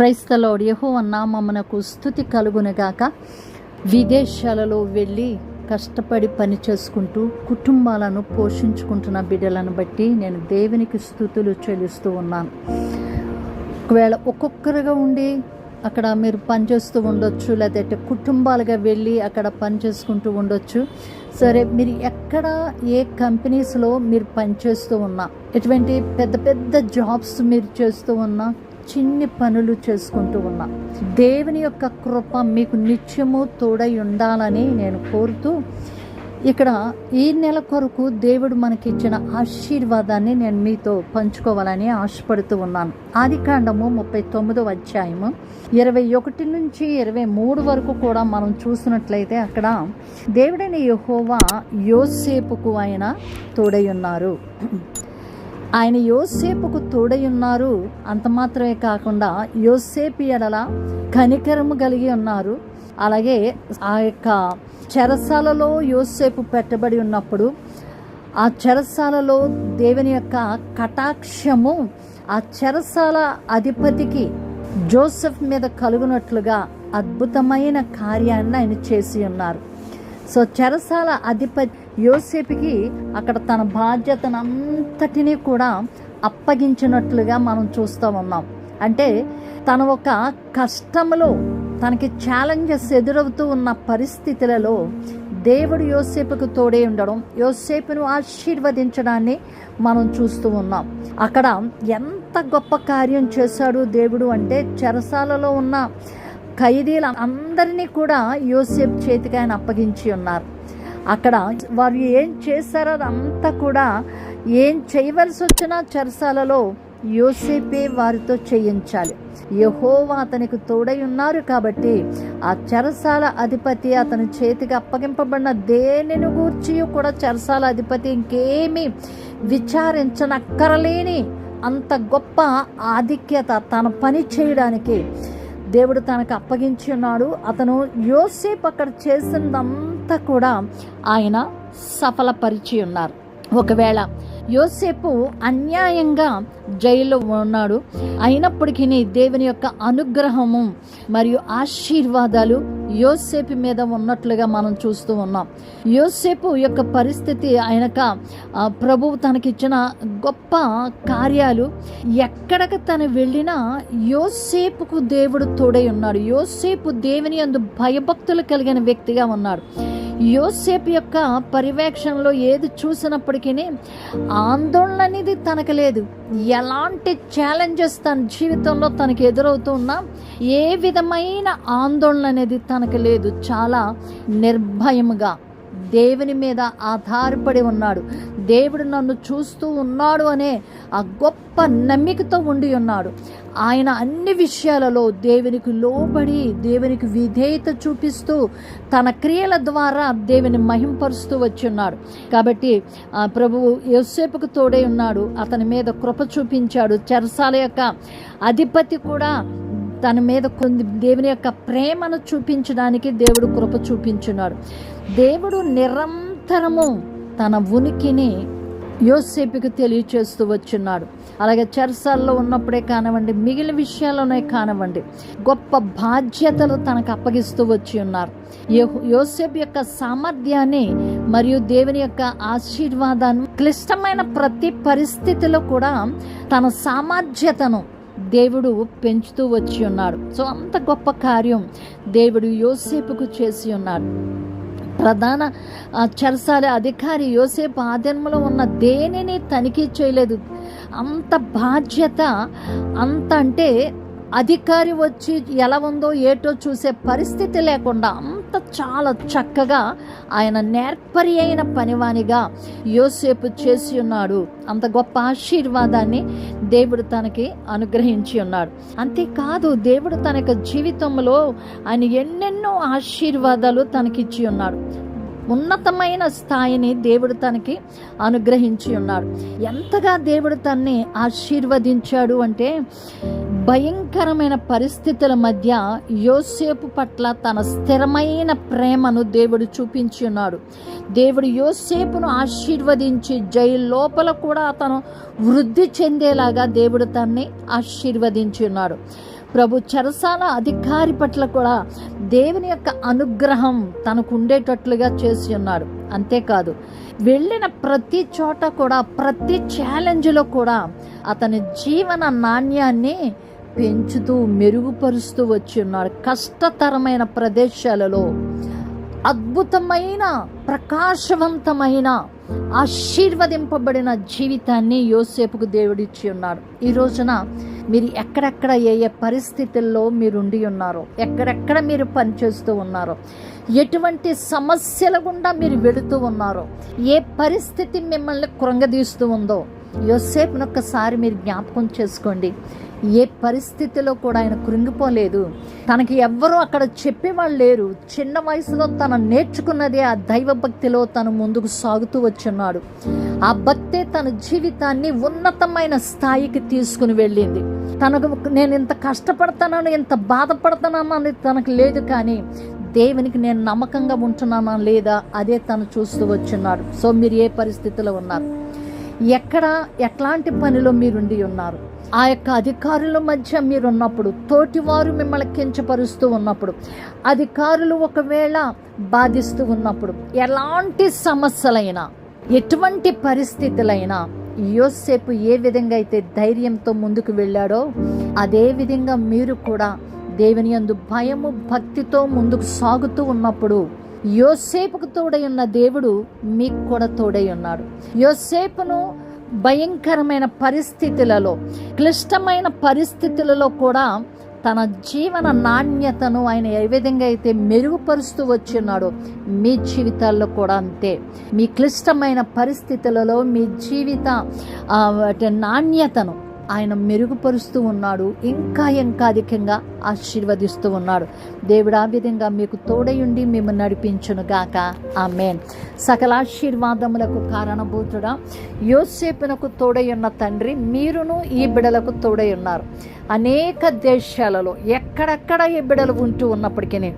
క్రైస్తలోడు యహో నామమునకు స్థుతి కలుగునగాక విదేశాలలో వెళ్ళి కష్టపడి పని చేసుకుంటూ కుటుంబాలను పోషించుకుంటున్న బిడ్డలను బట్టి నేను దేవునికి స్థుతులు చెల్లిస్తూ ఉన్నాను. ఒకవేళ ఒక్కొక్కరుగా ఉండి అక్కడ మీరు పనిచేస్తూ ఉండొచ్చు లేదంటే కుటుంబాలుగా వెళ్ళి అక్కడ పని చేసుకుంటూ ఉండొచ్చు. సరే మీరు ఎక్కడ ఏ కంపెనీస్లో మీరు పనిచేస్తూ ఉన్నా ఎటువంటి పెద్ద పెద్ద జాబ్స్ మీరు చేస్తూ ఉన్నా చిన్ని పనులు చేసుకుంటూ ఉన్నా. దేవుని యొక్క కృప మీకు నిత్యము తోడై ఉండాలని నేను కోరుతూ ఇక్కడ ఈ నెల కొరకు దేవుడు మనకిచ్చిన ఆశీర్వాదాన్ని నేను మీతో పంచుకోవాలని ఆశపడుతూ ఉన్నాను. ఆది కాండము ముప్పై తొమ్మిదో అధ్యాయము ఇరవై ఒకటి నుంచి ఇరవై మూడు వరకు కూడా మనం చూసినట్లయితే అక్కడ దేవుడైన యహోవా యోసేపుకు ఆయన తోడై ఉన్నారు. ఆయన యోసేపుకు తోడై ఉన్నారు అంత మాత్రమే కాకుండా యోసేపు ఎడల కనికరము కలిగి ఉన్నారు. అలాగే ఆ యొక్క చెరసాలలో యోసేపు పెట్టబడి ఉన్నప్పుడు ఆ చెరసాలలో దేవుని యొక్క కటాక్షము ఆ చెరసాల అధిపతికి జోసెఫ్ మీద కలుగునట్లుగా అద్భుతమైన కార్యాన్ని ఆయన చేసి ఉన్నారు. సో చెరసాల అధిపతి యోసేపుకి అక్కడ తన బాధ్యతను అంతటినీ కూడా అప్పగించినట్లుగా మనం చూస్తూ ఉన్నాం. అంటే తన ఒక కష్టంలో తనకి ఛాలెంజెస్ ఎదురవుతూ ఉన్న పరిస్థితులలో దేవుడు యోసేపుకు తోడే ఉండడం యోసేపును ఆశీర్వదించడాన్ని మనం చూస్తూ ఉన్నాం. అక్కడ ఎంత గొప్ప కార్యం చేశాడు దేవుడు అంటే చెరసాలలో ఉన్న ఖైదీల అందరినీ కూడా యోసేపు చేతికి ఆయన అప్పగించి ఉన్నారు. అక్కడ వారు ఏం చేశారో అదంతా కూడా ఏం చేయవలసి వచ్చినా చెరసాలలో యోసేపే వారితో చేయించాలి. యహోవా అతనికి తోడై ఉన్నారు కాబట్టి ఆ చెరసాల అధిపతి అతని చేతికి అప్పగింపబడిన దేనిని గూర్చి కూడా చెరసాల అధిపతి ఇంకేమీ విచారించనక్కరలేని అంత గొప్ప ఆధిక్యత తన పని చేయడానికి దేవుడు తనకు అప్పగించి ఉన్నాడు అతను యోసేపు అక్కడ చేసిందంతా కూడా ఆయన సఫలపరిచి ఉన్నారు. ఒకవేళ యోసేపు అన్యాయంగా జైల్లో ఉన్నాడు. అయినప్పటికీ దేవుని యొక్క అనుగ్రహము మరియు ఆశీర్వాదాలు యోసేపు మీద ఉన్నట్లుగా మనం చూస్తూ ఉన్నాం. యోసేపు యొక్క పరిస్థితి ఆయనక ప్రభువు తనకిచ్చిన గొప్ప కార్యాలు. ఎక్కడికి తను వెళ్ళినా యోసేపుకు దేవుడు తోడై ఉన్నాడు. యోసేపు దేవుని అందు భయభక్తులు కలిగిన వ్యక్తిగా ఉన్నాడు. యోసేపు యొక్క పర్యవేక్షణలో ఏది చూసినప్పటికీ ఆందోళన అనేది తనకు లేదు. ఎలాంటి ఛాలెంజెస్ తన జీవితంలో తనకు ఎదురవుతున్నా ఏ విధమైన ఆందోళన అనేది తనకు లేదు. చాలా నిర్భయముగా. దేవుని మీద ఆధారపడి ఉన్నాడు. దేవుడు నన్ను చూస్తూ ఉన్నాడు అనే ఆ గొప్ప నమ్మికతో ఉండి ఉన్నాడు. ఆయన అన్ని విషయాలలో దేవునికి లోబడి దేవునికి విధేయత చూపిస్తూ తన క్రియల ద్వారా దేవుని మహింపరుస్తూ వచ్చి ఉన్నాడు. కాబట్టి ప్రభువు యోసేపుకు తోడే ఉన్నాడు. అతని మీద కృప చూపించాడు. చెరసాల యొక్క అధిపతి కూడా తన మీద కొన్ని దేవుని యొక్క ప్రేమను చూపించడానికి దేవుడు కృప చూపించున్నాడు. దేవుడు నిరంతరము తన ఉనికిని యోసేపుకి తెలియచేస్తూ వచ్చున్నాడు అలాగే చెరసాల్లో ఉన్నప్పుడే కానివ్వండి మిగిలిన విషయాల్లోనే కానివ్వండి గొప్ప బాధ్యతలు తనకు అప్పగిస్తూ వచ్చి ఉన్నారు. యోసేపు యొక్క సామర్థ్యాన్ని మరియు దేవుని యొక్క ఆశీర్వాదాన్ని క్లిష్టమైన ప్రతి పరిస్థితిలో కూడా తన సామర్థ్యతను దేవుడు పెంచుతూ వచ్చి ఉన్నాడు సో అంత గొప్ప కార్యం దేవుడు యోసేపుకు చేసి ఉన్నాడు ప్రధాన ఆ, చెరసాల అధికారి యోసేపు ఆధీనంలో ఉన్న దేనిని తనిఖీ చేయలేదు. అంత బాధ్యత అంత అంటే అధికారి వచ్చి ఎలా ఉందో ఏటో చూసే పరిస్థితి లేకుండా అంత చాలా చక్కగా ఆయన నేర్పరి అయిన పనివానిగా యోసేపు చేసి ఉన్నాడు. అంత గొప్ప ఆశీర్వాదాన్ని దేవుడు తనకి అనుగ్రహించి ఉన్నాడు. అంతేకాదు దేవుడు తన యొక్క జీవితంలో ఆయన ఎన్నెన్నో ఆశీర్వాదాలు తనకిచ్చి ఉన్నాడు. ఉన్నతమైన స్థాయిని దేవుడు తనకి అనుగ్రహించి ఉన్నాడు. ఎంతగా దేవుడు తన్ని ఆశీర్వదించాడు అంటే భయంకరమైన పరిస్థితుల మధ్య యోసేపు పట్ల తన స్థిరమైన ప్రేమను దేవుడు చూపించి ఉన్నాడు. దేవుడు యోసేపును ఆశీర్వదించి జైలు లోపల కూడా అతను వృద్ధి చెందేలాగా దేవుడు తన్ని ఆశీర్వదించి ఉన్నాడు. ప్రభు చరసాల అధికారి పట్ల కూడా దేవుని యొక్క అనుగ్రహం తనకు ఉండేటట్లుగా చేసి ఉన్నాడు. అంతేకాదు వెళ్ళిన ప్రతి చోట కూడా ప్రతి ఛాలెంజ్లో కూడా అతని జీవన నాణ్యాన్ని పెంచుతూ మెరుగుపరుస్తూ వచ్చి ఉన్నారు కష్టతరమైన ప్రదేశాలలో. అద్భుతమైన ప్రకాశవంతమైన ఆశీర్వదింపబడిన జీవితాన్ని యోసేపుకు దేవుడిచ్చి ఉన్నాడు ఈ రోజున మీరు ఎక్కడెక్కడ ఏ ఏ పరిస్థితుల్లో మీరు ఉండి ఉన్నారో ఎక్కడెక్కడ మీరు పనిచేస్తూ ఉన్నారో ఎటువంటి సమస్యల గుండా మీరు వెళుతూ ఉన్నారో ఏ పరిస్థితి మిమ్మల్ని కృంగదీస్తూ ఉందో యోసేపును ఒక్కసారి మీరు జ్ఞాపకం చేసుకోండి. ఏ పరిస్థితిలో కూడా ఆయన కృంగిపోలేదు. తనకి ఎవ్వరూ అక్కడ చెప్పేవాళ్ళు లేరు. చిన్న వయసులో తను నేర్చుకున్నదే ఆ దైవ భక్తిలో తను ముందుకు సాగుతూ వచ్చున్నాడు. ఆ భక్తే తన జీవితాన్ని ఉన్నతమైన స్థాయికి తీసుకుని వెళ్ళింది. తనకు నేను ఇంత కష్టపడతానని ఇంత బాధపడుతున్నాను అనేది తనకు లేదు కానీ దేవునికి నేను నమ్మకంగా ఉంటున్నానా లేదా అదే తను చూస్తూ వచ్చున్నాడు. సో మీరు ఏ పరిస్థితిలో ఉన్నారు? ఎక్కడ ఎట్లాంటి పనిలో మీరుండి ఉన్నారు? ఆ యొక్క అధికారుల మధ్య మీరు ఉన్నప్పుడు తోటివారు మిమ్మల్ని కించపరుస్తూ ఉన్నప్పుడు అధికారులు ఒకవేళ బాధిస్తూ ఉన్నప్పుడు ఎలాంటి సమస్యలైనా ఎటువంటి పరిస్థితులైనా యోసేపు ఏ విధంగా అయితే ధైర్యంతో ముందుకు వెళ్ళాడో అదే విధంగా మీరు కూడా దేవుని యందు భయము భక్తితో ముందుకు సాగుతూ ఉన్నప్పుడు యోసేపుకు తోడై ఉన్న దేవుడు మీకు కూడా తోడై ఉన్నాడు. యోసేపును భయంకరమైన పరిస్థితులలో క్లిష్టమైన పరిస్థితులలో కూడా తన జీవన నాణ్యతను ఆయన ఏ విధంగా అయితే మెరుగుపరుస్తూ వచ్చున్నాడో మీ జీవితాల్లో కూడా అంతే. మీ క్లిష్టమైన పరిస్థితులలో మీ జీవిత నాణ్యతను ఆయన మెరుగుపరుస్తూ ఉన్నాడు ఇంకా ఇంకా అధికంగా ఆశీర్వదిస్తూ ఉన్నాడు. దేవుడు ఆ విధంగా మీకు తోడయుండి మేము నడిపించును గాక. ఆ సకల ఆశీర్వాదములకు కారణభూతుడా యోసేపునకు తోడై ఉన్న తండ్రి మీరును ఈ బిడలకు తోడై ఉన్నారు. అనేక దేశాలలో ఎక్కడెక్కడ ఈ బిడలు ఉంటూ ఉన్నప్పటికీ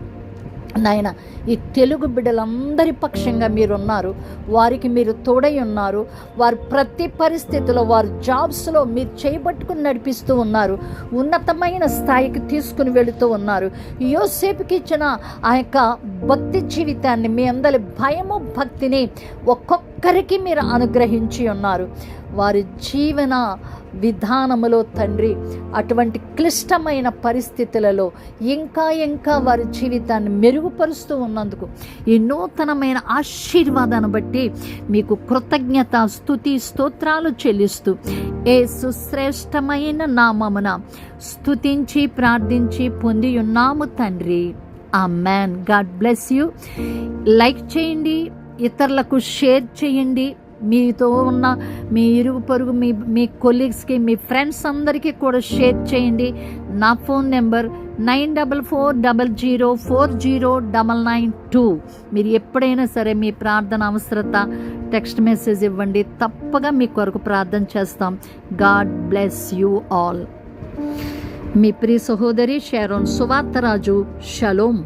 నాయన ఈ తెలుగు బిడ్డలందరి పక్షంగా మీరున్నారు. వారికి మీరు తోడై ఉన్నారు. వారు ప్రతి పరిస్థితిలో వారు జాబ్స్లో మీరు చేయబట్టుకుని నడిపిస్తూ ఉన్నారు. ఉన్నతమైన స్థాయికి తీసుకుని వెళుతూ ఉన్నారు. యోసేపుకి ఇచ్చిన ఆ యొక్క భక్తి జీవితాన్ని మీ అందరి భయము భక్తిని ఒక్కొక్క ఒక్కరికి మీరు అనుగ్రహించి ఉన్నారు. వారి జీవన విధానములో తండ్రి అటువంటి క్లిష్టమైన పరిస్థితులలో ఇంకా ఇంకా వారి జీవితాన్ని మెరుగుపరుస్తూ ఉన్నందుకు ఈ నూతనమైన ఆశీర్వాదాన్ని బట్టి మీకు కృతజ్ఞత స్థుతి స్తోత్రాలు చెల్లిస్తూ ఏ సుశ్రేష్టమైన నామమున స్థుతించి ప్రార్థించి పొంది ఉన్నాము తండ్రి. ఆ man God bless you like చేయండి. ఇతరులకు షేర్ చేయండి. మీతో ఉన్న మీ ఇరుగు పొరుగు మీ మీ కొలీగ్స్కి మీ ఫ్రెండ్స్ అందరికీ కూడా షేర్ చేయండి. నా phone number nine double four double zero four zero double nine two. మీరు ఎప్పుడైనా సరే మీ ప్రార్థన అవసరత టెక్స్ట్ మెసేజ్ ఇవ్వండి. తప్పగా మీ కొరకు ప్రార్థన చేస్తాం. గాడ్ బ్లెస్ యూ ఆల్ మీ ప్రియ సహోదరి షారోన్ సువార్తరాజు షలోమ్